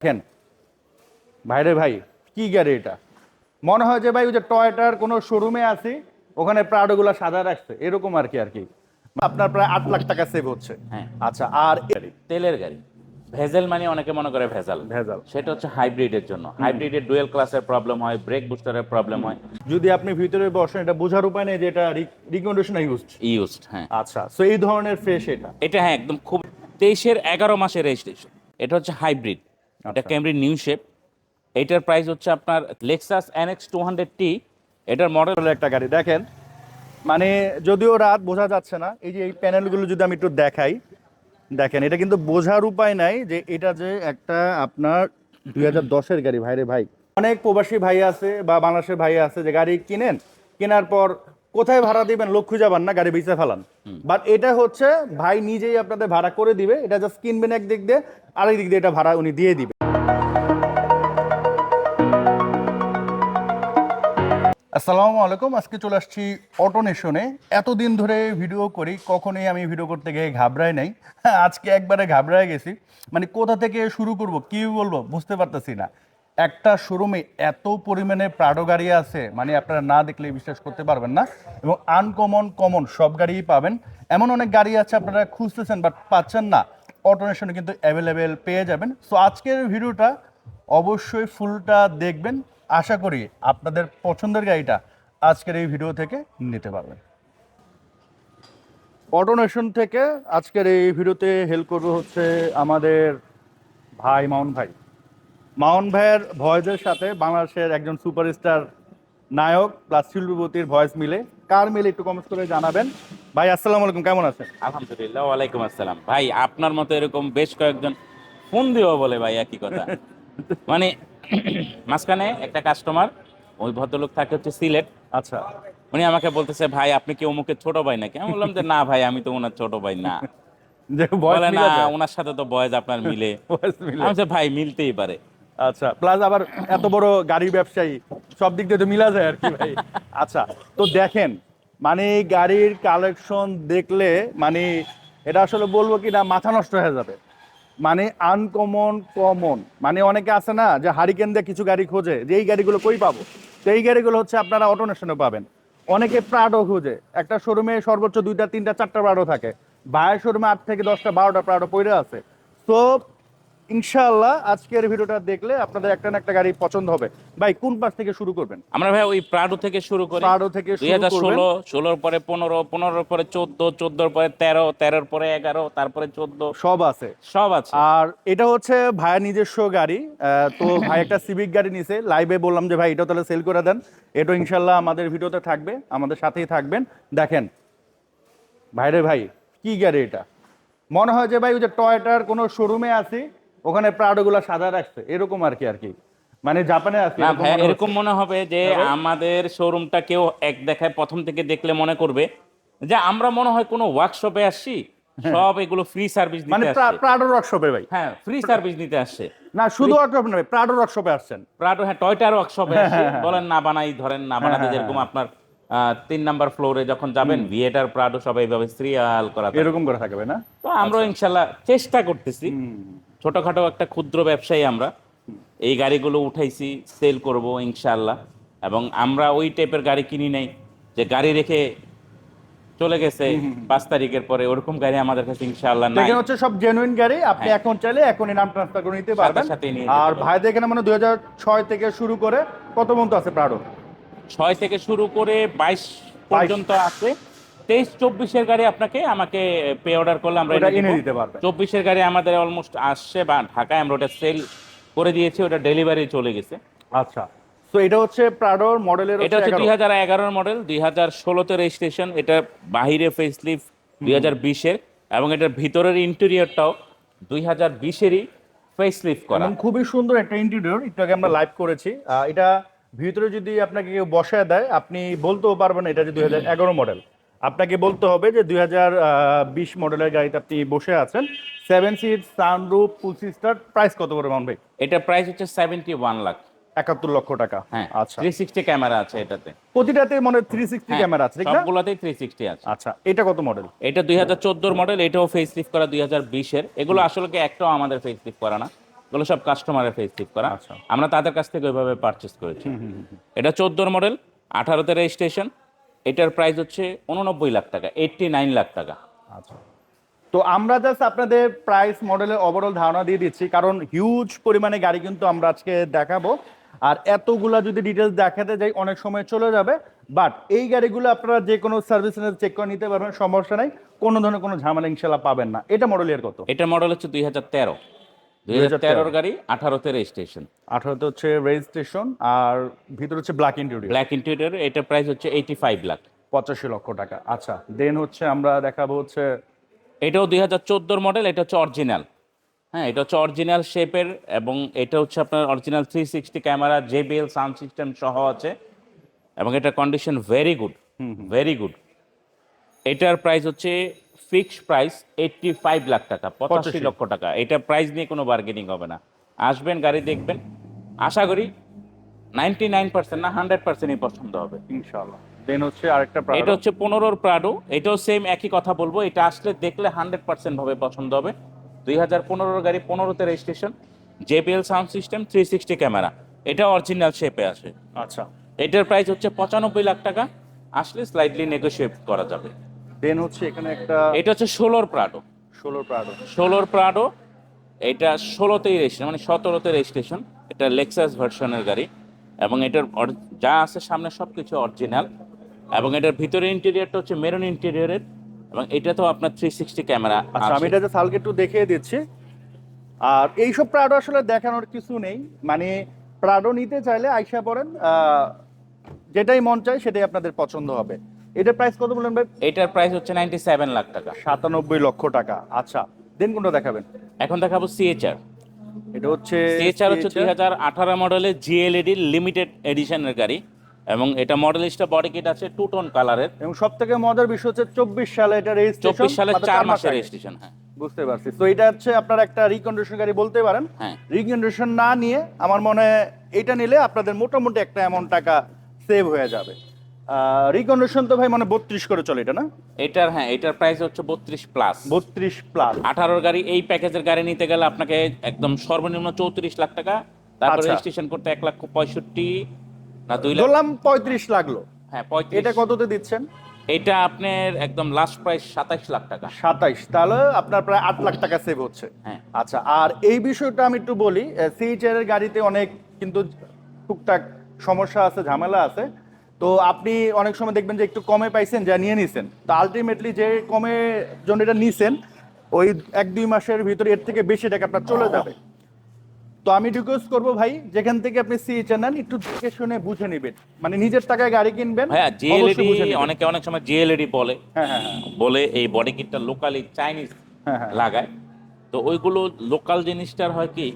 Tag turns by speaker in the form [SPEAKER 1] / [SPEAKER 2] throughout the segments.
[SPEAKER 1] দেখেন ভাইরে ভাই কি গাড়ি এটা? মনে হয় যে ভাই ওই যে টয়টার কোনো শোরুমে আছি ওখানে প্রাডোগুলো সাদা রাখছে এরকম আর কি আর কি। আপনার প্রায় আট লাখ টাকা সেভ হচ্ছে।
[SPEAKER 2] হ্যাঁ।
[SPEAKER 1] আচ্ছা আর
[SPEAKER 2] তেলের গাড়ি। ভেজেল মানে অনেকে মনে করে ভেজাল।
[SPEAKER 1] ভেজাল।
[SPEAKER 2] সেটা হচ্ছে হাইব্রিডের জন্য। হাইব্রিডের ডুয়েল ক্লাসের প্রবলেম হয় ব্রেক বুস্টারের প্রবলেম হয়।
[SPEAKER 1] যদি আপনি ভিতরে বসেন এটা বোঝার উপায় নেই যে এটা রিকমেন্ডেশন ইউজ
[SPEAKER 2] ইউজড হ্যাঁ।
[SPEAKER 1] আচ্ছা সো এই ধরনের ফ্রেশ এটা।
[SPEAKER 2] এটা হ্যাঁ একদম খুব তেইশের এগারো মাসের রেজিস্ট্রেশন এটা হচ্ছে হাইব্রিড এটা। ক্যামরি নিউ শেপ এটার প্রাইস হচ্ছে আপনার Lexus NX two hundred T এটার মডেল
[SPEAKER 1] হলো একটা গাড়ি। দেখেন মানে যদিও রাত বোঝা যাচ্ছে না এই যে এই প্যানেলগুলো যদি আমি একটু দেখাই দেখেন এটা কিন্তু বোঝার উপায় নাই যে এটা যে একটা আপনার দুই হাজার দশের গাড়ি। ভাইরে ভাই অনেক প্রবাসী ভাই আছে বা বাংলাদেশের ভাই আছে যে গাড়ি কিনেন কেনার পর কোথায় ভাড়া দিবেন লোক খুঁজে পান না গাড়ি বেঁচে ফেলান। বাট এটা হচ্ছে ভাই নিজেই আপনাদের ভাড়া করে দিবে এটা জাস্ট কিনবেন এক দিক দিয়ে আরেক দিক দিয়ে এটা ভাড়া উনি দিয়ে দিবে। আসসালামু আলাইকুম আজকে চলে আসছি অটো নেশনে এতদিন ধরে ভিডিও করি কখনোই আমি ভিডিও করতে গিয়ে ঘাবড়াই নাই। হ্যাঁ, আজকে একবারে ঘাবড়ায় গেছি। মানে কোথা থেকে শুরু করব কি বলব বুঝতে পারতেছি না। একটা শোরুমে এত পরিমাণে প্রাডো গাড়ি আছে মানে আপনারা না দেখলে বিশ্বাস করতে পারবেন না, এবং আনকমন কমন সব গাড়িই পাবেন। এমন অনেক গাড়ি আছে আপনারা খুঁজতেছেন বাট পাচ্ছেন না। অটো নেশনে কিন্তু অ্যাভেলেবেল পেয়ে যাবেন। সো আজকের ভিডিওটা অবশ্যই ফুলটা দেখবেন। আশা করি আপনাদের পছন্দের গাড়িটা আজকের এই ভিডিও থেকে নিতে পারবেন। অটোনেশন থেকে আজকের এই ভিডিওতে হেল্প করবে হচ্ছে আমাদের ভাই মাউন ভাই। মাউন ভাইয়ের ভয়েসের সাথে বাংলাদেশের একজন সুপারস্টার নায়ক প্লাস শিল্পপতির ভয়েস মিলে কার মিলে একটু কমেন্ট করে জানাবেন? ভাই আসসালামু আলাইকুম কেমন আছেন?
[SPEAKER 2] আলহামদুলিল্লাহ ওয়ালাইকুম আসসালাম। ভাই আপনার মতো এরকম বেশ কয়েকজন ফোন দিও বলে ভাই একই কথা। মানে মাঝখানে একটা কাস্টমার ওই ভদ্রলোক থাকে হচ্ছে সিলেট।
[SPEAKER 1] আচ্ছা।
[SPEAKER 2] উনি আমাকে বলতেছে ভাই আপনি কি অমুকের ছোট ভাই নাকি? আমি বললাম যে না ভাই আমি তো ওনার ছোট ভাই না।
[SPEAKER 1] যে
[SPEAKER 2] বলে না ওনার সাথে তো বয়স আপনার মিলে।
[SPEAKER 1] মিলে
[SPEAKER 2] আমি ভাই মিলতেই পারে।
[SPEAKER 1] আচ্ছা প্লাস আবার এত বড় গাড়ির ব্যবসায়ী, সব দিক দিয়ে তো মিলা যায় আর কি ভাই। আচ্ছা তো দেখেন মানে গাড়ির কালেকশন দেখলে মানে এটা আসলে বলব কি না, মাথা নষ্ট হয়ে যাবে। মানে আনকমন কমন মানে অনেকে আছে না, যে হারিকেন দিয়ে কিছু গাড়ি খোঁজে, যে এই গাড়িগুলো কই পাবো? তো এই গাড়িগুলো হচ্ছে আপনারা অটোনেশনে পাবেন। অনেকে প্রাডো খোঁজে। একটা শোরুমে সর্বোচ্চ দুইটা, তিনটা, চারটা প্রাডো থাকে। বাইরের শোরুমে আট থেকে দশটা, বারোটা প্রাডো পড়ে আছে। তো ইনশাআল্লাহ আজকের ভিডিওটা দেখলে আপনাদের একটা না একটা গাড়ি পছন্দ হবে। ভাই কোন পাশ থেকে শুরু করবেন?
[SPEAKER 2] আমরা ভাই ওই প্রাডো থেকে শুরু করি।
[SPEAKER 1] প্রাডো থেকে
[SPEAKER 2] দুই
[SPEAKER 1] শুরু
[SPEAKER 2] হাজার
[SPEAKER 1] করবেন
[SPEAKER 2] ষোলো ষোলোর পরে পনেরো পনেরোর পরে চোদ্দ চোদ্দোর পরে তেরো তেরোর পরে এগারো তারপরে চোদ্দ।
[SPEAKER 1] সব আছে।
[SPEAKER 2] সব আছে।
[SPEAKER 1] আর এটা হচ্ছে ভাইয়ের নিজস্ব গাড়ি তো ভাই একটা সিভিক গাড়ি নিছে। লাইভে বললাম যে ভাই এটা তাহলে সেল করে দেন। এটা ইনশাল্লাহ আমাদের ভিডিওতে থাকবে আমাদের সাথেই থাকবেন। দেখেন ভাইরে ভাই কি গাড়ি এটা? মনে হয় যে ভাই ওই যে টয়টার কোনো শোরুমে আছি ওখানে প্রাডোগুলো সাদা রাখছে এরকম আর কি আর কি। মানে জাপানে আছি
[SPEAKER 2] না
[SPEAKER 1] এরকম
[SPEAKER 2] ভাই
[SPEAKER 1] মনে
[SPEAKER 2] এরকম মনে হবে যে আমাদের শোরুমটা কেউ এক দেখায় প্রথম থেকে দেখলে মনে করবে যে আমরা মনে হয় কোনো ওয়ার্কশপে আসছি সব এগুলো ফ্রি সার্ভিস
[SPEAKER 1] মানে
[SPEAKER 2] নিতে
[SPEAKER 1] প্রাডো ওয়ার্কশপে ভাই।
[SPEAKER 2] হ্যাঁ ফ্রি সার্ভিস নিতে আসছে।
[SPEAKER 1] না শুধু ওয়ার্কশপ নয় প্রাডো ওয়ার্কশপে আসছেন।
[SPEAKER 2] প্রাডো হ্যাঁ টয়টার ওয়ার্কশপে আসছে। বলেন না বানাই ধরেন না বানাতে
[SPEAKER 1] হ্যাঁ,
[SPEAKER 2] যেরকম আপনার তিন নাম্বার ফ্লোরে যখন যাবেন ভিয়েটার প্রাডো সবাই এইভাবে সিরিয়াল করা
[SPEAKER 1] এরকম করে থাকবে না?
[SPEAKER 2] তো আমরা ইনশাল্লাহ চেষ্টা করতেছি। ছোটখাটো একটা ক্ষুদ্র ব্যবসায়ী আমরা। এই গাড়িগুলো উঠাইছি সেল করব ইনশাল্লাহ এবং আমরা ওই টাইপের গাড়ি কিনি নাই যে গাড়ি রেখে চলে গেছে পাঁচ তারিখের পরে ওরকম গাড়ি আমাদের কাছে ইনশাল্লাহ নাই
[SPEAKER 1] এখানে হচ্ছে সব জেনুইন গাড়ি আপনি
[SPEAKER 2] হ্যাঁ।
[SPEAKER 1] এখন চাইলে এখনই নাম ট্রান্সফার করে নিতে পারবেন। আর। ভাইদের এখানে মানে দুই হাজার ছয় থেকে শুরু করে কত পর্যন্ত আছে প্রাডো?
[SPEAKER 2] ছয় থেকে শুরু করে বাইশ পর্যন্ত আছে। তেইশ চব্বিশের গাড়ি আপনাকে আমাকে পে অর্ডার করলে আমরা এনে
[SPEAKER 1] দিতে পারবেন
[SPEAKER 2] চব্বিশের গাড়ি আমাদের অলমোস্ট আসছে বা ঢাকায় আমরা ওটা সেল করে দিয়েছি ওটা ডেলিভারি চলে গেছে।
[SPEAKER 1] আচ্ছা। তো এটা হচ্ছে প্রাডোর মডেলের
[SPEAKER 2] এটা হচ্ছে দুই হাজার এগারোর মডেল দুই হাজার ষোলোতে রেজিস্ট্রেশন এটা বাহিরে ফেসলিফ দুই হাজার বিশের এবং এটার ভিতরের ইন্টেরিয়রটাও দুই হাজার বিশেরই ফেসলিফ করা।
[SPEAKER 1] খুবই সুন্দর একটা ইন্টেরিয়র একটু আগে আমরা লাইভ করেছি। এটা ভিতরে যদি আপনাকে কেউ বসায় দেয় আপনি বলতেও পারবেন এটা যে দুই হাজার এগারো মডেল আপনাকে বলতে হবে যে দুই হাজার বিশ মডেলের গাড়িতে আপনি বসে আছেন। সেভেন সিট সানরুফ ফুল সিস্টার প্রাইস কত করে মান ভাই
[SPEAKER 2] এটা প্রাইস হচ্ছে সেভেন্টি ওয়ান লাখ
[SPEAKER 1] একাত্তর লক্ষ টাকা।
[SPEAKER 2] হ্যাঁ
[SPEAKER 1] আচ্ছা।
[SPEAKER 2] থ্রি সিক্সটি ক্যামেরা আছে এটাতে।
[SPEAKER 1] প্রতিটাতে মনে থ্রি সিক্সটি ক্যামেরা আছে
[SPEAKER 2] সবগুলোতেই থ্রি সিক্সটি আছে।
[SPEAKER 1] আচ্ছা এটা কত মডেল
[SPEAKER 2] এটা দুই হাজার চোদ্দোর মডেল এটাও ফেস লিফট করা দুই হাজার বিশের। এগুলো আসলে একটাও আমাদের ফেস লিফট করা না। এগুলো সব কাস্টমারের ফেসিভ করা।
[SPEAKER 1] আচ্ছা।
[SPEAKER 2] আমরা তাদের কাছ থেকে ওইভাবে পারচেস করেছি। এটা চোদ্দোর মডেল আঠারোতে রেজিস্ট্রেশন এটার প্রাইস হচ্ছে উননব্বই লাখ টাকা এইটটি নাইন লাখ টাকা।
[SPEAKER 1] আচ্ছা। তো আমরা জাস্ট আপনাদের প্রাইস মডেলের ওভারঅল ধারণা দিয়ে দিচ্ছি কারণ হিউজ পরিমাণে গাড়ি কিন্তু আমরা আজকে দেখাবো। আর এতগুলা যদি ডিটেলস দেখাতে যাই অনেক সময় চলে যাবে। বাট এই গাড়িগুলো আপনারা যে কোনো সার্ভিস সেন্টার চেক করে নিতে পারবেন সমস্যা নাই। কোনো ধরনের কোনো ঝামেলা ইনশাল্লাহ পাবেন না। এটা মডেলের কত?
[SPEAKER 2] এটা মডেল হচ্ছে দুই হাজার তেরো। দুই হাজার তেরোর গাড়ি আঠারোতে রেজিস্ট্রেশন
[SPEAKER 1] আঠারোতে হচ্ছে রেজিস্ট্রেশন আর ভিতরে হচ্ছে ব্ল্যাক ইন্টেরিয়র
[SPEAKER 2] ব্ল্যাক ইন্টেরিয়র এটার প্রাইস হচ্ছে এইটি ফাইভ লাখ
[SPEAKER 1] পঁচাশি লক্ষ টাকা। আচ্ছা দেন হচ্ছে আমরা দেখাবো হচ্ছে
[SPEAKER 2] এটাও দুই হাজার চোদ্দোর মডেল এটা হচ্ছে অরিজিনাল হ্যাঁ এটা হচ্ছে অরিজিনাল শেপের এবং এটা হচ্ছে আপনার original three sixty camera JBL sound system সহ আছে এবং এটার condition very good very good এটার প্রাইস হচ্ছে fix price eighty five lakh টাকা পঁচাশি লক্ষ টাকা। এটা প্রাইস নিয়ে কোনো বার্গেনিং হবে না। আসবেন গাড়ি দেখবেন। আশা করি নাইনটি নাইন পার্সেন্ট না হান্ড্রেড পার্সেন্টই পছন্দ হবে।
[SPEAKER 1] ইনশাল্লাহ দেন হচ্ছে আরেকটা
[SPEAKER 2] এটা। হচ্ছে পনেরোর প্রাডো এটাও সেম একই কথা বলব। এটা আসলে দেখলে হান্ড্রেড পার্সেন্ট ভাবে পছন্দ হবে। দুই হাজার পনেরোর গাড়ি পনেরোতে registration JBL sound system three sixty camera এটা অরিজিনাল শেপে আসে
[SPEAKER 1] আচ্ছা।
[SPEAKER 2] এটার প্রাইস হচ্ছে পঁচানব্বই লাখ টাকা। আসলে স্লাইডলি নেগোশিয়েট করা যাবে।
[SPEAKER 1] দেন হচ্ছে এখানে একটা
[SPEAKER 2] এটা হচ্ছে ষোলোর প্রাডো
[SPEAKER 1] ষোলো প্রাডো
[SPEAKER 2] ষোলোর প্রাডো এটা ষোলোতেই রেজিস্ট্রেশন মানে সতেরোতে রেজিস্ট্রেশন এটা লেক্সাস ভার্সনের গাড়ি এবং এটার যা আছে সামনে সব কিছু অরিজিনাল এবং এটার ভিতরে ইন্টেরিয়রটা হচ্ছে মেরুন ইন্টেরিয়রের এবং এটা তো আপনার থ্রি সিক্সটি ক্যামেরা
[SPEAKER 1] আচ্ছা আমি এটা যে সালকে একটু দেখিয়ে দিচ্ছি। আর এইসব প্রাডো আসলে দেখানোর কিছু নেই মানে প্রাডো নিতে চাইলে আইসা পড়েন যেটাই মন চায় সেটাই আপনাদের পছন্দ হবে। এটার প্রাইস কত বললেন ভাই?
[SPEAKER 2] এটার প্রাইস হচ্ছে নাইনটি সেভেন লাখ টাকা।
[SPEAKER 1] সাতানব্বই লক্ষ টাকা। আচ্ছা দেন কোনটা দেখাবেন?
[SPEAKER 2] এখন দেখাবো সিএচআর
[SPEAKER 1] এটা হচ্ছে
[SPEAKER 2] সিএচআর হচ্ছে দুই হাজার আঠারো মডেলের জিএলইডি লিমিটেড এডিশনের গাড়ি। এবং এটা মডেল মডেলিস্টটা বডি কিট আছে টু টোন কালারের
[SPEAKER 1] এবং সব থেকে মজার বিষয় হচ্ছে চব্বিশ সালে এটা রেজিস্ট্রেশন
[SPEAKER 2] চব্বিশ সালে চার মাসের রেজিস্ট্রেশন হ্যাঁ।
[SPEAKER 1] বুঝতে পারছি। তো এটা হচ্ছে আপনার একটা রিকন্ডিশন গাড়ি বলতে পারেন।
[SPEAKER 2] হ্যাঁ।
[SPEAKER 1] রিকন্ডিশন না নিয়ে আমার মনে হয় এটা নিলে আপনাদের মোটামুটি একটা অ্যামাউন্ট টাকা সেভ হয়ে যাবে। রিকন্ডিশন তো ভাই মানে বত্রিশ করে চলে এটা না?
[SPEAKER 2] এটার হ্যাঁ এটার প্রাইস হচ্ছে বত্রিশ প্লাস
[SPEAKER 1] বত্রিশ প্লাস
[SPEAKER 2] আঠারোর গাড়ি এই প্যাকেজের গাড়ি নিতে গেলে আপনাকে একদম সর্বনিম্ন চৌত্রিশ লাখ টাকা। তারপর
[SPEAKER 1] আচ্ছা।
[SPEAKER 2] রেজিস্ট্রেশন করতে এক লাখ পঁয়ষট্টি না দুই লাখ
[SPEAKER 1] ধরলাম পঁয়ত্রিশ লাগল।
[SPEAKER 2] হ্যাঁ পঁয়ত্রিশ।
[SPEAKER 1] এটা কততে দিচ্ছেন?
[SPEAKER 2] এটা আপনার একদম লাস্ট প্রাইস সাতাইশ লাখ টাকা।
[SPEAKER 1] সাতাইশ তাহলে আপনার প্রায় আট লাখ টাকা সেভ হচ্ছে।
[SPEAKER 2] হ্যাঁ।
[SPEAKER 1] আচ্ছা আর এই বিষয়টা আমি একটু বলি সিএইচআর এর গাড়িতে অনেক কিন্তু টুকটাক সমস্যা আছে ঝামেলা আছে। তো আপনি অনেক সময় দেখবেন যে একটু কমে পাইছেন যা নিয়ে নিছেন। তো আলটিমেটলি যে কমে জন্য এটা নিছেন ওই এক দুই মাসের ভিতরে এর থেকে বেশি টাকা আপনার চলে যাবে। তো আমি রিকোয়েস্ট করব ভাই যেখান থেকে আপনি সিএইচআর নেন একটু দেখে শুনে বুঝে নেবেন। মানে নিজের টাকায় গাড়ি কিনবেন
[SPEAKER 2] হ্যাঁ জিএলইডি অনেকে অনেক সময় জিএলইডি বলে।
[SPEAKER 1] হ্যাঁ হ্যাঁ হ্যাঁ।
[SPEAKER 2] বলে এই বডি কিটটা লোকালি চাইনিজ। লাগায়। তো ওইগুলো লোকাল জিনিসটার হয় কি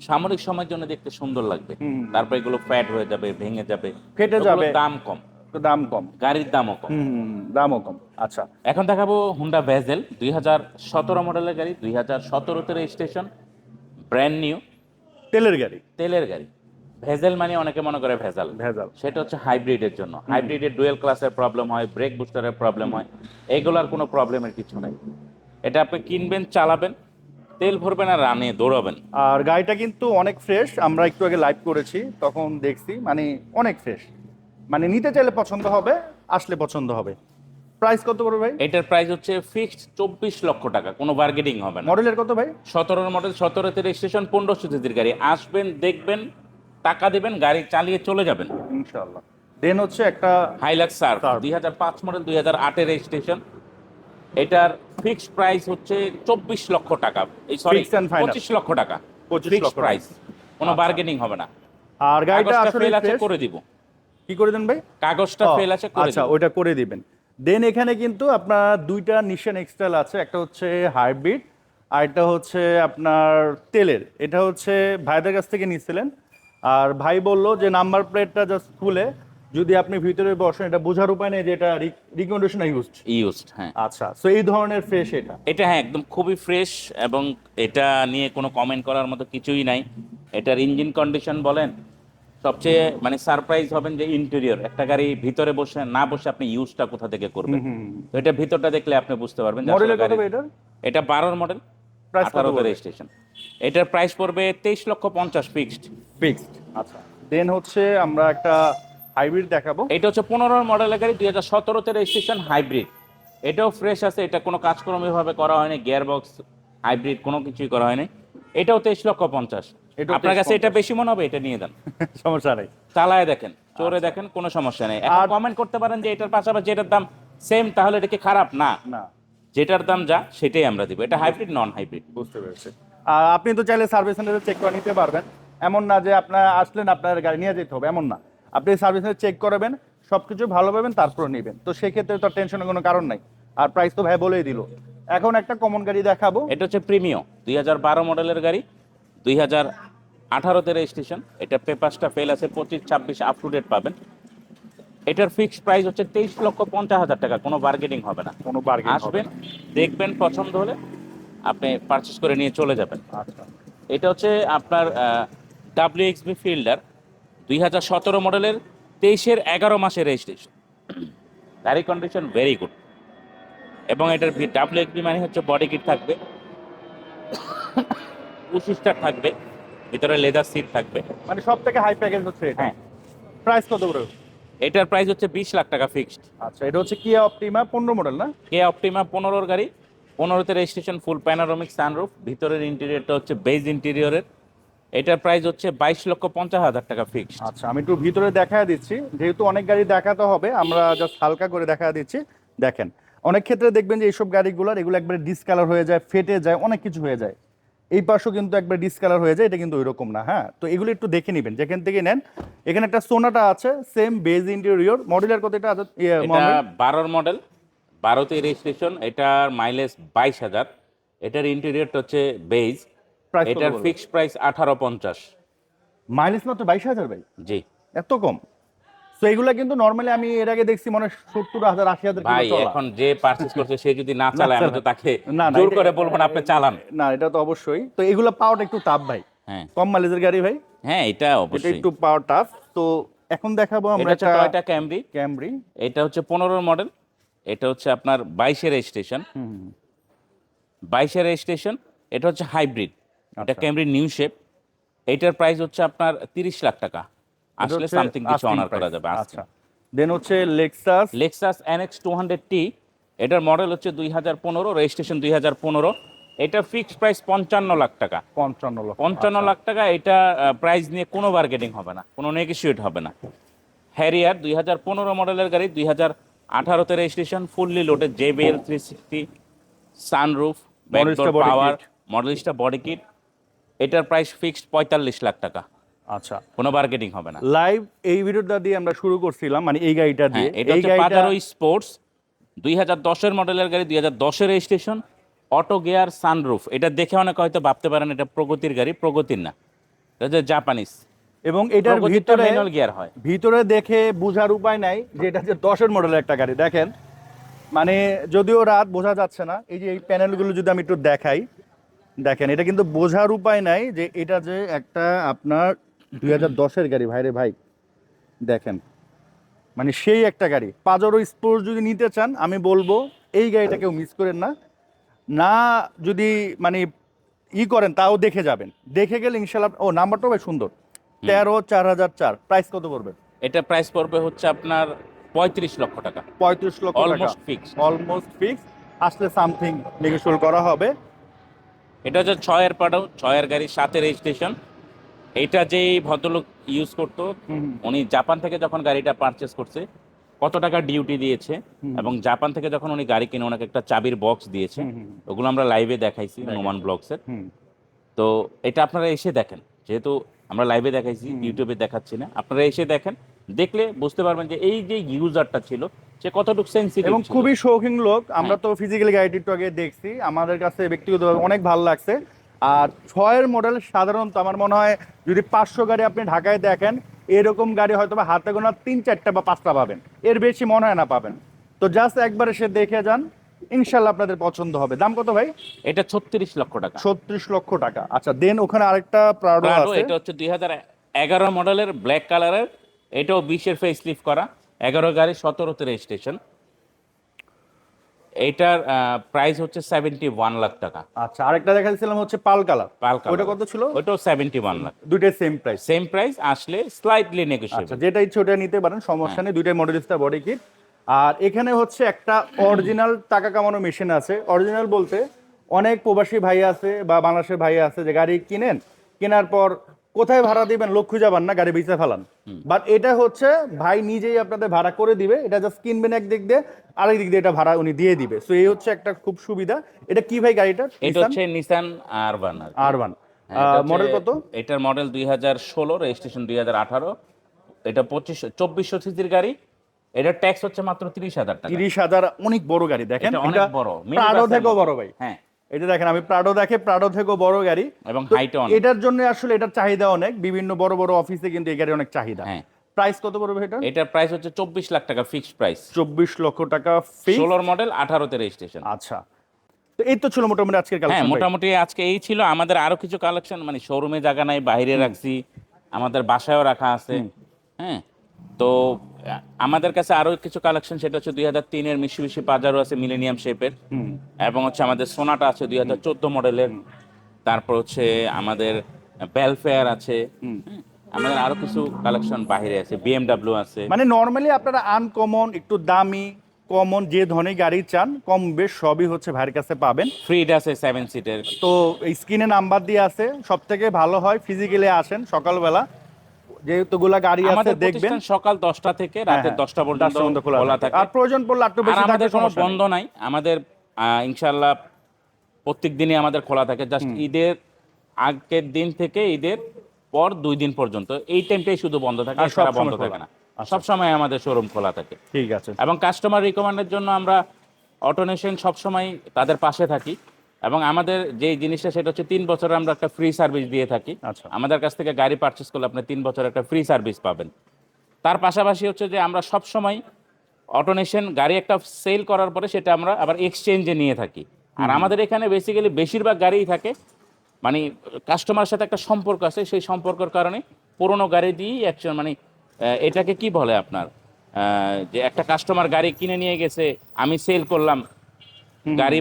[SPEAKER 2] সামরিক সময়ের জন্য দেখতে সুন্দর লাগবে। তারপর এগুলো ফ্যাট হয়ে যাবে ভেঙে যাবে।
[SPEAKER 1] ফেটে যাবে।
[SPEAKER 2] দাম কম।
[SPEAKER 1] দাম কম।
[SPEAKER 2] গাড়ির দামও কম।
[SPEAKER 1] দামও কম। আচ্ছা।
[SPEAKER 2] এখন দেখাবো হুন্ডা ভেজেল দুই হাজার সতেরো মডেলের গাড়ি দুই হাজার সতেরোতে রেজিস্ট্রেশন ব্র্যান্ড নিউ
[SPEAKER 1] তেলের গাড়ি।
[SPEAKER 2] তেলের গাড়ি। ভেজেল মানে অনেকে মনে করে ভেজাল
[SPEAKER 1] ভেজাল
[SPEAKER 2] সেটা হচ্ছে হাইব্রিডের জন্য। হাইব্রিডের ডুয়েল ক্লাসের প্রবলেম হয় ব্রেক বুস্টারের প্রবলেম হয়। এগুলোর কোনো প্রবলেমের কিছু নাই। এটা আপনি কিনবেন চালাবেন। তেল ভরবেন আর রানে দৌড়াবেন।
[SPEAKER 1] আর গাড়িটা কিন্তু অনেক ফ্রেশ আমরা একটু আগে লাইভ করেছি তখন দেখছি মানে অনেক ফ্রেশ মানে নিতে চাইলে পছন্দ হবে আসলে পছন্দ হবে। প্রাইস কত পড়বে ভাই?
[SPEAKER 2] এটার প্রাইস হচ্ছে ফিক্সড চব্বিশ লক্ষ টাকা কোনো বার্গেটিং হবে না।
[SPEAKER 1] মডেলের কত ভাই?
[SPEAKER 2] সতেরোর মডেল সতেরোতে রেজিস্ট্রেশন পনেরোশো সিসির গাড়ি। আসবেন দেখবেন টাকা দেবেন গাড়ি চালিয়ে চলে যাবেন।
[SPEAKER 1] ইনশাআল্লাহ। দেন হচ্ছে একটা
[SPEAKER 2] হাইলাক্স
[SPEAKER 1] Surf।
[SPEAKER 2] দুই হাজার পাঁচ মডেল দুই হাজার আটের রেজিস্ট্রেশন এটার ফিক্সড প্রাইস হচ্ছে চব্বিশ লক্ষ টাকা। এই সরি। পঁচিশ লক্ষ টাকা। ফিক্সড প্রাইস কোনো
[SPEAKER 1] আচ্ছা।
[SPEAKER 2] বার্গেনিং হবে না।
[SPEAKER 1] আর গাড়িটা আসলে
[SPEAKER 2] আছে করে দিব।
[SPEAKER 1] কি করে দেন ভাই?
[SPEAKER 2] কাগজটা ফেল আছে করে
[SPEAKER 1] আচ্ছা ওইটা করে দিবেন। দেন এখানে কিন্তু আপনার দুইটা নিশান এক্সট্রাল আছে একটা হচ্ছে হাইব্রিড আর এটা হচ্ছে আপনার তেলের। এটা হচ্ছে ভাইদের কাছ থেকে নিছিলেন। আর ভাই বলল যে নাম্বার প্লেটটা জাস্ট খুলে যদি আপনি ভিতরে বসেন এটা বোঝার উপায় নেই যে এটা রিকমেন্ডেশন ইউজড
[SPEAKER 2] ইউজড হ্যাঁ।
[SPEAKER 1] আচ্ছা সো এই ধরনের ফ্রেশ এটা?
[SPEAKER 2] এটা হ্যাঁ একদম খুবই ফ্রেশ এবং এটা নিয়ে কোনো কমেন্ট করার মতো কিছুই নাই। এটার ইঞ্জিন কন্ডিশন বলেন সবচেয়ে মানে সারপ্রাইজ হবেন যে ইন্টেরিয়র একটা গাড়ি ভিতরে বসে না বসে আপনি ইউজটা কোথা থেকে করবেন। তো এটা ভিতরটা দেখলে আপনি বুঝতে পারবেন
[SPEAKER 1] ভাই এটার?
[SPEAKER 2] এটা বারোর মডেল আঠারোতে রেজিস্ট্রেশন এটার প্রাইস পড়বে তেইশ লক্ষ পঞ্চাশ ফিক্সড
[SPEAKER 1] ফিক্সড আচ্ছা। দেন হচ্ছে আমরা একটা হাইব্রিড দেখাবো।
[SPEAKER 2] এটা হচ্ছে পনেরো মডেলের গাড়ি দুই হাজার সতেরোতে রেজিস্ট্রেশন হাইব্রিড এটাও ফ্রেশ আছে এটা কোনো কাজকর্ম এভাবে করা হয়নি গিয়ার বক্স হাইব্রিড কোনো কিছুই করা হয়নি। এটাও তেইশ লক্ষ পঞ্চাশ। আপনার কাছে এটা বেশি মনে হবে? এটা নিয়ে দেন
[SPEAKER 1] সমস্যা নেই।
[SPEAKER 2] চালায় দেখেন চোরে দেখেন কোনো সমস্যা নেই।
[SPEAKER 1] আর-
[SPEAKER 2] কমেন্ট করতে পারেন যে এটার পাশাপাশি এটার দাম সেম তাহলে এটা কি খারাপ? না।
[SPEAKER 1] না।
[SPEAKER 2] যেটার দাম যা সেটাই আমরা দিব। এটা হাইব্রিড নন হাইব্রিড
[SPEAKER 1] বুঝতে পেরেছি। আপনি তো চাইলে সার্ভিস সেন্টারে চেক করে নিতে পারবেন। এমন না যে আপনার আসলেন আপনার গাড়ি নিয়ে যেতে হবে এমন না। আপনি সার্ভিস চেক করাবেন সব কিছু ভালো পাবেন তারপর নেবেন। তো সেক্ষেত্রে তো টেনশনের কোনো কারণ নাই। আর প্রাইস তো ভাই বলেই দিল। এখন একটা কমন গাড়ি দেখাবো।
[SPEAKER 2] এটা হচ্ছে প্রিমিয়ম দুই হাজার বারো মডেলের গাড়ি দুই হাজার আঠারোতে রেজিস্ট্রেশন এটা পেপারসটা ফেল আছে পঁচিশ ছাব্বিশ আপ টু ডেট পাবেন। এটার ফিক্সড প্রাইস হচ্ছে তেইশ লক্ষ পঞ্চাশ হাজার টাকা। কোনো বার্গেনিং হবে না।
[SPEAKER 1] কোনো বার্গেন
[SPEAKER 2] আসবেন দেখবেন পছন্দ হলে আপনি পারচেস করে নিয়ে চলে যাবেন।
[SPEAKER 1] আচ্ছা।
[SPEAKER 2] এটা হচ্ছে আপনার ডাব্লিউ এক্সবি ফিল্ডার দুই হাজার সতেরো মডেলের তেইশের এগারো মাসের রেজিস্ট্রেশন গাড়ি কন্ডিশন ভেরি গুড এবং এটার ডাব্লিউ এক্সবি মানে হচ্ছে বডি কিট থাকবে। পুশিস্টার থাকবে। ভিতরে লেদার সিট থাকবে।
[SPEAKER 1] মানে সব থেকে হাই প্যাকেজ হচ্ছে এটা?
[SPEAKER 2] হ্যাঁ।
[SPEAKER 1] প্রাইস কত করে?
[SPEAKER 2] এটার প্রাইস হচ্ছে বিশ লাখ টাকা ফিক্সড
[SPEAKER 1] আচ্ছা এটা হচ্ছে কিয়া অপটিমা পনেরো মডেল না?
[SPEAKER 2] কে অপটিমা পনেরোর গাড়ি। পনেরোতে রেজিস্ট্রেশন ফুল প্যানারোমিক সানরুফ ভিতরের ইন্টেরিয়রটা হচ্ছে বেজ ইন্টেরিয়রের এটার প্রাইস হচ্ছে বাইশ লক্ষ পঞ্চাশ হাজার টাকা ফিক্সড
[SPEAKER 1] আচ্ছা আমি একটু ভিতরে দেখা দিচ্ছি। যেহেতু অনেক গাড়ি দেখাতে হবে আমরা জাস্ট হালকা করে দেখা দিচ্ছি। দেখেন অনেক ক্ষেত্রে দেখবেন যে এইসব গাড়িগুলোর এগুলো একবারে ডিসকালার হয়ে যায় ফেটে যায় অনেক কিছু হয়ে যায়। এই পাশেও কিন্তু একবার ডিসকালার হয়ে যায় এটা কিন্তু ওইরকম না হ্যাঁ? তো এগুলো একটু দেখে নেবেন। যেখান থেকে নেন এখানে একটা সোনাটা আছে সেম বেজ ইন্টেরিয়র মডেলের কত এটা ইয়ে,
[SPEAKER 2] বারোর মডেল বারোতে রেজিস্ট্রেশন এটার মাইলেজ বাইশ হাজার। এটার ইন্টেরিয়রটা হচ্ছে বেজ
[SPEAKER 1] কত
[SPEAKER 2] এটার ফিক্সড প্রাইস আঠারো পঞ্চাশ।
[SPEAKER 1] মাইলেজ মাত্র বাইশ হাজার ভাই?
[SPEAKER 2] জি।
[SPEAKER 1] এত কম? তো এগুলা কিন্তু নর্মালি আমি এর আগে দেখছি মানে সত্তর হাজার আশি হাজার
[SPEAKER 2] ভাই এখন যে পারচেজ করছে সে যদি না চালায় আমি তো তাকে জোর করে বলব না আপনি চালান।
[SPEAKER 1] না এটা তো অবশ্যই। তো এগুলো পাওয়াটা একটু টাফ ভাই।
[SPEAKER 2] হ্যাঁ।
[SPEAKER 1] কম মাইলেজের গাড়ি ভাই।
[SPEAKER 2] হ্যাঁ এটা
[SPEAKER 1] এটা
[SPEAKER 2] অবশ্যই।
[SPEAKER 1] একটু পাওয়ার টাফ তো এখন দেখাবো আমরা একটা
[SPEAKER 2] টয়টা ক্যামরি
[SPEAKER 1] ক্যামরি
[SPEAKER 2] এটা হচ্ছে পনেরোর মডেল এটা হচ্ছে আপনার বাইশের রেজিস্ট্রেশন বাইশের রেজিস্ট্রেশন এটা হচ্ছে হাইব্রিড এটা
[SPEAKER 1] আচ্ছা।
[SPEAKER 2] ক্যামরি নিউ শেপ এটার প্রাইস হচ্ছে আপনার তিরিশ লাখ টাকা। আসলে সামথিং কিছু অনার করা যাবে
[SPEAKER 1] আচ্ছা। দেন হচ্ছে Lexus
[SPEAKER 2] Lexus NX two hundred T এটার মডেল হচ্ছে দুই হাজার পনেরো রেজিস্ট্রেশন দুই হাজার পনেরো। এটার ফিক্সড প্রাইস পঞ্চান্ন লাখ টাকা।
[SPEAKER 1] পঞ্চান্ন লক্ষ
[SPEAKER 2] পঞ্চান্ন লাখ টাকা এটা প্রাইস নিয়ে কোনো বার্গেটিং হবে না কোনো নেগোসিয়েট হবে না। হ্যারিয়ার দুই হাজার পনেরো মডেলের গাড়ি দুই হাজার আঠারোতে registration fully loaded JBL three sixty sunroof power. Modellista body kit এটার প্রাইস ফিক্সড পঁয়তাল্লিশ লাখ টাকা।
[SPEAKER 1] আচ্ছা।
[SPEAKER 2] কোনো বার্গেটিং হবে না।
[SPEAKER 1] লাইভ এই ভিডিওটা দিয়ে আমরা শুরু করছিলাম মানে এই গাড়িটা দিয়ে।
[SPEAKER 2] হ্যাঁ
[SPEAKER 1] এই গাড়িটা
[SPEAKER 2] স্পোর্টস দুই হাজার দশের মডেলের গাড়ি দুই হাজার দশের রেজিস্ট্রেশন অটো গিয়ার সানরুফ এটা দেখে অনেকে হয়তো ভাবতে পারেন এটা প্রগতির গাড়ি প্রগতির না। এটা হচ্ছে জাপানিজ
[SPEAKER 1] এবং এটার ভিতরে
[SPEAKER 2] ম্যানুয়াল গিয়ার হয়।
[SPEAKER 1] ভিতরে দেখে বোঝার উপায় নাই যে এটা যে দশের মডেলের একটা গাড়ি। দেখেন মানে যদিও রাত বোঝা যাচ্ছে না এই যে এই প্যানেলগুলো যদি আমি একটু দেখাই দেখেন এটা কিন্তু বোঝার উপায় নাই যে এটা যে একটা আপনার দুই হাজার দশের গাড়ি। ভাইরে ভাই দেখেন। মানে সেই একটা গাড়ি। পাজারো স্পোর্টস যদি নিতে চান আমি বলব এই গাড়িটা কেউ মিস করেন না। না যদি মানে ই করেন তাও দেখে যাবেন। দেখে গেলে ইনশাল্লাহ ও নাম্বারটাও বেশ সুন্দর। তেরো চার হাজার চার। প্রাইস কত পড়বে?
[SPEAKER 2] এটা প্রাইস পড়বে হচ্ছে আপনার পঁয়ত্রিশ লক্ষ টাকা।
[SPEAKER 1] পঁয়ত্রিশ lakh
[SPEAKER 2] almost fix
[SPEAKER 1] almost fix আসলে সামথিং নেগোশিয়েবল করা হবে।
[SPEAKER 2] এটা হচ্ছে ছয়ের পাডাও ছয়ের গাড়ি সাথে রেজিস্ট্রেশন এটা যে ভদ্রলোক ইউজ করতো উনি জাপান থেকে যখন গাড়িটা পারচেস করছে কত টাকা ডিউটি দিয়েছে এবং জাপান থেকে যখন উনি গাড়ি কিনে ওনাকে একটা চাবির বক্স দিয়েছে ওগুলো আমরা লাইভে দেখাইছি নোমান ব্লগসের তো এটা আপনারা এসে দেখেন যেহেতু আমরা লাইভে দেখাইছি ইউটিউবে দেখাচ্ছি না আপনারা এসে দেখেন দেখলে বুঝতে পারবেন যে এই যে ইউজারটা ছিল সে কতটুকু সেন্সিটিভ
[SPEAKER 1] এবং খুবই শৌখিন লোক। আমরা তো ফিজিক্যালি গাড়িটি একটু আগে দেখছি। আমাদের কাছে ব্যক্তিগতভাবে অনেক ভালো লাগছে। আর ছয়ের মডেল সাধারণত আমার মনে হয় যদি পাঁচশো গাড়ি আপনি ঢাকায় দেখেন এরকম গাড়ি হয়তো বা হাতে গোনা তিন চারটা বা পাঁচটা পাবেন। এর বেশি মনে হয় না পাবেন। তো জাস্ট একবার এসে দেখে যান ইনশাল্লাহ আপনাদের পছন্দ হবে। দাম কত ভাই?
[SPEAKER 2] এটা ছত্রিশ লক্ষ টাকা।
[SPEAKER 1] ছত্রিশ লক্ষ টাকা। আচ্ছা দেন ওখানে আরেকটা প্রাডো আছে।
[SPEAKER 2] এটা হচ্ছে দুই হাজার এগারো মডেলের ব্ল্যাক কালারের এটাও বিশের ফেস লিফট করা। এগারো গাড়ি সতেরোতে রেজিস্ট্রেশন। এইটার প্রাইস হচ্ছে সেভেন্টি ওয়ান লাখ টাকা।
[SPEAKER 1] আচ্ছা আরেকটা দেখাচ্ছিলাম হচ্ছে পাল কালার।
[SPEAKER 2] পাল কালার।
[SPEAKER 1] ওটা কত ছিল?
[SPEAKER 2] ওইটাও সেভেন্টি ওয়ান লাখ।
[SPEAKER 1] দুইটাই সেম প্রাইস
[SPEAKER 2] সেম প্রাইস আসলে স্লাইটলি
[SPEAKER 1] আচ্ছা যেটা ইচ্ছে ওটা নিতে পারেন সমস্যা
[SPEAKER 2] হ্যাঁ।
[SPEAKER 1] নেই দুইটাই মডেলিস্টা বডি কিট আর এখানে হচ্ছে একটা অরিজিনাল টাকা কামানো মেশিন আছে। অরিজিনাল বলতে অনেক প্রবাসী ভাই আছে বা বাংলাদেশের ভাই আছে যে গাড়ি কিনেন কেনার পর কোথায় ভাড়া দিবেন লোক খুঁজে পান না গাড়ি বেঁচে ফেলান। বাট এটা হচ্ছে ভাই নিজেই আপনাদের ভাড়া করে দিবে এটা জাস্ট কিনবেন এক দিক দিয়ে আরেক দিক দিয়ে এটা ভাড়া উনি দিয়ে দিবে। সো এই হচ্ছে একটা খুব সুবিধা। এটা কি ভাই গাড়িটা
[SPEAKER 2] এটা হচ্ছে নিসান আরবান
[SPEAKER 1] আরবান
[SPEAKER 2] হ্যাঁ,
[SPEAKER 1] মডেল কত?
[SPEAKER 2] এটার মডেল দুই হাজার ষোলো রেজিস্ট্রেশন দুই হাজার আঠারো। এটা পঁচিশ চব্বিশশো সিসির গাড়ি। এটা ট্যাক্স হচ্ছে মাত্র তিরিশ হাজার টাকা।
[SPEAKER 1] তিরিশ হাজার অনেক বড় গাড়ি দেখেন।
[SPEAKER 2] এটা অনেক বড়
[SPEAKER 1] থেকেও
[SPEAKER 2] মতো।
[SPEAKER 1] বড় ভাই।
[SPEAKER 2] হ্যাঁ।
[SPEAKER 1] এটা দেখেন আমি প্রাডো দেখে প্রাডো থেকেও বড় গাড়ি।
[SPEAKER 2] এবং
[SPEAKER 1] তো
[SPEAKER 2] হাইটও অনেক।
[SPEAKER 1] এটার জন্য আসলে এটার চাহিদা অনেক। বিভিন্ন বড় বড় অফিসে কিন্তু এই গাড়ি অনেক চাহিদা।
[SPEAKER 2] হ্যাঁ।
[SPEAKER 1] প্রাইস কত পড়বে এটা?
[SPEAKER 2] এটার প্রাইস হচ্ছে চব্বিশ লাখ টাকা ফিক্সড প্রাইস
[SPEAKER 1] চব্বিশ লক্ষ টাকা
[SPEAKER 2] ষোলোর মডেল আঠারোতে রেজিস্ট্রেশন
[SPEAKER 1] আচ্ছা। তো এই তো ছিল মোটামুটি আজকের কালেকশন হ্যাঁ
[SPEAKER 2] মোটামুটি আজকে এই ছিল। আমাদের আরও কিছু কালেকশন মানে শোরুমে জায়গা নাই বাইরে রাখছি। আমাদের বাসায়ও রাখা আছে। হ্যাঁ তো আমাদের কাছে আরও কিছু কালেকশন সেটা হচ্ছে দুই হাজার তিনের মিশি মিশি পাজারও আছে মিলেনিয়াম শেপের এবং হচ্ছে আমাদের সোনাটা আছে দুই হাজার চোদ্দ মডেলের। তারপর হচ্ছে আমাদের বেলফেয়ার আছে। আমাদের আরও কিছু কালেকশন বাইরে আছে বিএমডাব্লিউ আছে।
[SPEAKER 1] মানে নর্মালি আপনারা আনকমন একটু দামি কমন যে ধরনের গাড়ি চান কম বেশ সবই হচ্ছে ভাইয়ের কাছে পাবেন।
[SPEAKER 2] ফ্রিড আছে সেভেন সিটের
[SPEAKER 1] তো স্ক্রিনে নাম্বার দিয়ে আছে সব থেকে ভালো হয় ফিজিক্যালি আসেন সকালবেলা। যেহেতুগুলা গাড়ি আছে দেখবেন।
[SPEAKER 2] সকাল দশটা থেকে রাতে
[SPEAKER 1] হ্যাঁ,
[SPEAKER 2] দশটা পর্যন্ত খোলা থাকে।
[SPEAKER 1] আর প্রয়োজন পড়লে একটু বেশি থাকলে
[SPEAKER 2] কোনো বন্ধ নাই। আমাদের আহ, ইনশাল্লাহ প্রত্যেক দিনই আমাদের খোলা থাকে। জাস্ট ঈদের আগের দিন থেকে ঈদের পর দুই দিন পর্যন্ত। এই টাইমটাই শুধু বন্ধ থাকে
[SPEAKER 1] আর
[SPEAKER 2] এছাড়া বন্ধ থাকে না। সব সময় আমাদের শোরুম খোলা থাকে।
[SPEAKER 1] ঠিক আছে।
[SPEAKER 2] এবং কাস্টমার রিকমেন্ডের জন্য আমরা অটোনেশন সবসময় তাদের পাশে থাকি। এবং আমাদের যে জিনিসটা সেটা হচ্ছে তিন বছর আমরা একটা ফ্রি সার্ভিস দিয়ে থাকি।
[SPEAKER 1] আচ্ছা।
[SPEAKER 2] আমাদের কাছ থেকে গাড়ি পারচেস করলে আপনি তিন বছর একটা ফ্রি সার্ভিস পাবেন। তার পাশাপাশি হচ্ছে যে আমরা সব সময় অটোনেশন গাড়ি একটা সেল করার পরে সেটা আমরা আবার এক্সচেঞ্জে নিয়ে থাকি। আর আমাদের এখানে বেসিক্যালি বেশিরভাগ গাড়িই থাকে মানে কাস্টমারের সাথে একটা সম্পর্ক আছে সেই সম্পর্কের কারণে পুরোনো গাড়ি দিয়েই একজন মানে এটাকে কি বলে আপনার? যে একটা কাস্টমার গাড়ি কিনে নিয়ে গেছে আমি সেল করলাম গাড়ি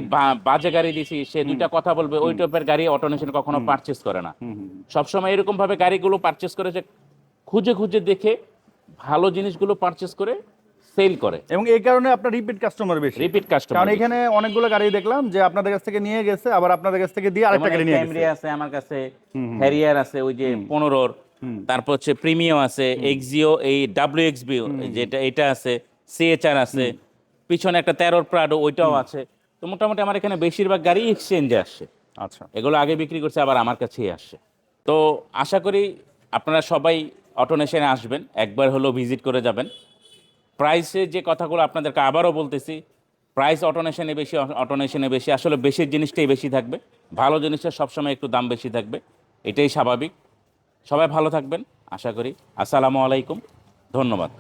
[SPEAKER 2] বাজে গাড়ি দিছি সে দুইটা কথা বলবে ওই টাইপের গাড়ি অটোনেশন কখনো পারচেস করে না। সবসময় এরকম ভাবে গাড়িগুলো পারচেস করে যে খুঁজে খুঁজে দেখে ভালো জিনিসগুলো পারচেস করে সেল করে।
[SPEAKER 1] এবং এই কারণে আপনার রিপিট কাস্টমার বেশি।
[SPEAKER 2] রিপিট কাস্টমার কারণ
[SPEAKER 1] এখানে অনেকগুলো গাড়ি দেখলাম যে আপনাদের কাছ থেকে নিয়ে গেছে আবার আপনাদের কাছ থেকে দিয়ে আরেকটা গাড়ি নিয়ে
[SPEAKER 2] ক্যামরি
[SPEAKER 1] গেছে।
[SPEAKER 2] আছে আমার কাছে হ্যারিয়ার আছে ওই যে পনেরোর। তারপর হচ্ছে প্রিমিয়াম আছে এক্সিও এই ডাব্লিউ এক্সবি যেটা এটা আছে সিএচআর আছে। পিছনে একটা তেরোর প্রাডো ওইটাও আছে। তো মোটামুটি আমার এখানে বেশিরভাগ গাড়ি এক্সচেঞ্জে আসছে
[SPEAKER 1] আচ্ছা।
[SPEAKER 2] এগুলো আগে বিক্রি করছে আবার আমার কাছেই আসছে তো আশা করি আপনারা সবাই অটোনেশনে আসবেন একবার হলেও ভিজিট করে যাবেন। প্রাইসে যে কথাগুলো আপনাদেরকে আবারও বলতেছি প্রাইস অটোনেশনে বেশি অটোনেশনে বেশি আসলে বেশির জিনিসটাই বেশি থাকবে। ভালো জিনিসের সবসময় একটু দাম বেশি থাকবে এটাই স্বাভাবিক। সবাই ভালো থাকবেন আশা করি। আসসালামু আলাইকুম ধন্যবাদ।